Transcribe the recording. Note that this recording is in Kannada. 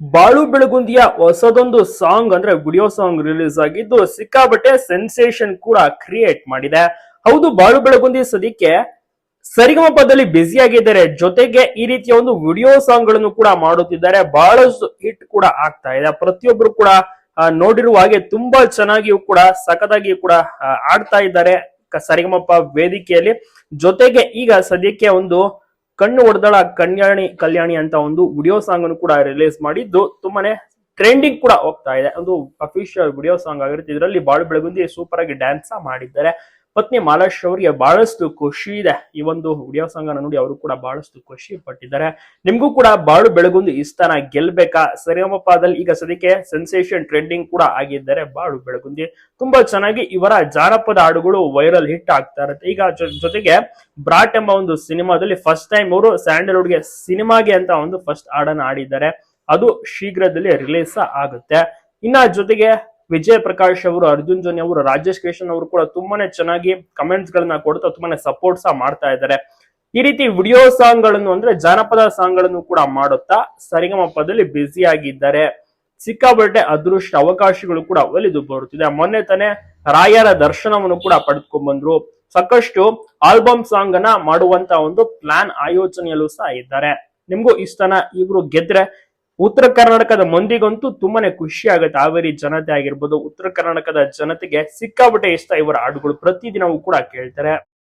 ಬಾಳು ಬೆಳಗುಂದಿಯ ಹೊಸದೊಂದು ಸಾಂಗ್ ಅಂದ್ರೆ ವಿಡಿಯೋ ಸಾಂಗ್ ರಿಲೀಸ್ ಆಗಿದ್ದು ಸಿಕ್ಕಾಬಟ್ಟೆ ಸೆನ್ಸೇಷನ್ ಕೂಡ ಕ್ರಿಯೇಟ್ ಮಾಡಿದೆ. ಹೌದು, ಬಾಳು ಬೆಳಗುಂದಿ ಸದ್ಯಕ್ಕೆ ಸರಿಗಮಪದಲ್ಲಿ ಬ್ಯುಸಿ ಆಗಿದ್ದಾರೆ. ಜೊತೆಗೆ ಈ ರೀತಿಯ ಒಂದು ವಿಡಿಯೋ ಸಾಂಗ್ಗಳನ್ನು ಕೂಡ ಮಾಡುತ್ತಿದ್ದಾರೆ. ಬಹಳಷ್ಟು ಹಿಟ್ ಕೂಡ ಆಗ್ತಾ ಇದೆ. ಪ್ರತಿಯೊಬ್ರು ಕೂಡ ನೋಡಿರುವ ಹಾಗೆ ತುಂಬಾ ಚೆನ್ನಾಗಿಯೂ ಕೂಡ, ಸಖತ್ತಾಗಿಯೂ ಕೂಡ ಆಡ್ತಾ ಇದ್ದಾರೆ ಸರಿಗಮಪ್ಪ ಸರಿಗಮಪ ವೇದಿಕೆಯಲ್ಲಿ. ಜೊತೆಗೆ ಈಗ ಸದ್ಯಕ್ಕೆ ಒಂದು ಕಣ್ಣು ಹೊಡೆದಳ ಕಲ್ಯಾಣಿ ಕಲ್ಯಾಣಿ ಅಂತ ಒಂದು ವಿಡಿಯೋ ಸಾಂಗ್ ಅನ್ನು ಕೂಡ ರಿಲೀಸ್ ಮಾಡಿದ್ದು. ತುಂಬಾನೇ ಟ್ರೆಂಡಿಂಗ್ ಕೂಡ ಹೋಗ್ತಾ ಇದೆ. ಒಂದು ಅಫಿಷಿಯಲ್ ವಿಡಿಯೋ ಸಾಂಗ್ ಆಗಿರುತ್ತೆ. ಇದರಲ್ಲಿ ಬಾಳು ಬೆಳಗುಂದಿ ಸೂಪರ್ ಆಗಿ ಡ್ಯಾನ್ಸ್ ಮಾಡಿದ್ದಾರೆ. ಪತ್ನಿ ಮಾಲಾಶ್ ಅವರಿಗೆ ಬಹಳಷ್ಟು ಖುಷಿ ಇದೆ. ಈ ಒಂದು ವಿಡಿಯೋ ಸಾಂಗ್ ಅನ್ನು ನೋಡಿ ಅವರು ಕೂಡ ಬಹಳಷ್ಟು ಖುಷಿ ಪಟ್ಟಿದ್ದಾರೆ. ನಿಮ್ಗೂ ಕೂಡ ಬಾಳು ಬೆಳಗುಂದು ಸ್ಥಾನ ಗೆಲ್ಬೇಕಾ? ಸರಿಗಮಪದಲ್ಲಿ ಈಗ ಸದ್ಯಕ್ಕೆ ಸೆನ್ಸೇಷನ್ ಟ್ರೆಂಡಿಂಗ್ ಕೂಡ ಆಗಿದ್ದಾರೆ. ಬಾಳು ಬೆಳಗುಂದಿ ತುಂಬಾ ಚೆನ್ನಾಗಿ ಇವರ ಜಾನಪದ ಹಾಡುಗಳು ವೈರಲ್ ಹಿಟ್ ಆಗ್ತಾ ಇರುತ್ತೆ. ಈಗ ಜೊತೆಗೆ ಬ್ರಾಟ್ ಎಂಬ ಒಂದು ಸಿನಿಮಾದಲ್ಲಿ ಫಸ್ಟ್ ಟೈಮ್ ಅವರು ಸ್ಯಾಂಡಲ್ವುಡ್ಗೆ ಸಿನಿಮಾಗೆ ಅಂತ ಒಂದು ಫಸ್ಟ್ ಹಾಡನ್ನ ಆಡಿದ್ದಾರೆ ಅದು ಶೀಘ್ರದಲ್ಲಿ ರಿಲೀಸ್ ಆಗುತ್ತೆ. ಇನ್ನ ಜೊತೆಗೆ ವಿಜಯ್ ಪ್ರಕಾಶ್ ಅವರು, ಅರ್ಜುನ್ ಜೋನಿ ಅವರು, ರಾಜೇಶ್ ಕೃಷ್ಣ ಅವರು ಕೂಡ ತುಂಬಾನೇ ಚೆನ್ನಾಗಿ ಕಮೆಂಟ್ಸ್ ಗಳನ್ನ ಕೊಡ್ತಾ ತುಂಬಾನೇ ಸಪೋರ್ಟ್ ಸಹ ಮಾಡ್ತಾ ಇದ್ದಾರೆ. ಈ ರೀತಿ ವಿಡಿಯೋ ಸಾಂಗ್ಗಳನ್ನು ಅಂದ್ರೆ ಜಾನಪದ ಸಾಂಗ್ಗಳನ್ನು ಕೂಡ ಮಾಡುತ್ತಾ ಸರಿಗಮಪದಲ್ಲಿ ಬ್ಯುಸಿ ಆಗಿದ್ದಾರೆ. ಸಿಕ್ಕಾಬಟ್ಟೆ ಅದೃಷ್ಟ ಅವಕಾಶಗಳು ಕೂಡ ಒಲಿದು ಬರುತ್ತಿದೆ. ಮೊನ್ನೆ ತಾನೇ ರಾಯರ ದರ್ಶನವನ್ನು ಕೂಡ ಪಡೆದುಕೊಂಡ್ ಬಂದ್ರು. ಸಾಕಷ್ಟು ಆಲ್ಬಮ್ ಸಾಂಗ್ ಅನ್ನ ಮಾಡುವಂತ ಒಂದು ಪ್ಲಾನ್ ಆಯೋಜನೆಯಲ್ಲೂ ಸಹ ಇದ್ದಾರೆ. ನಿಮ್ಗೂ ಇಷ್ಟನ ಇವರು ಗೆದ್ರೆ ಉತ್ತರ ಕರ್ನಾಟಕದ ಮಂದಿಗಂತೂ ತುಂಬಾನೇ ಖುಷಿ ಆಗುತ್ತೆ. ಹಾವೇರಿ ಜನತೆ ಆಗಿರ್ಬೋದು, ಉತ್ತರ ಕರ್ನಾಟಕದ ಜನತೆಗೆ ಸಿಕ್ಕಾಬಟ್ಟೆ ಇಷ್ಟ ಇವರ ಹಾಡುಗಳು ಪ್ರತಿದಿನವೂ ಕೂಡ ಕೇಳ್ತಾರೆ.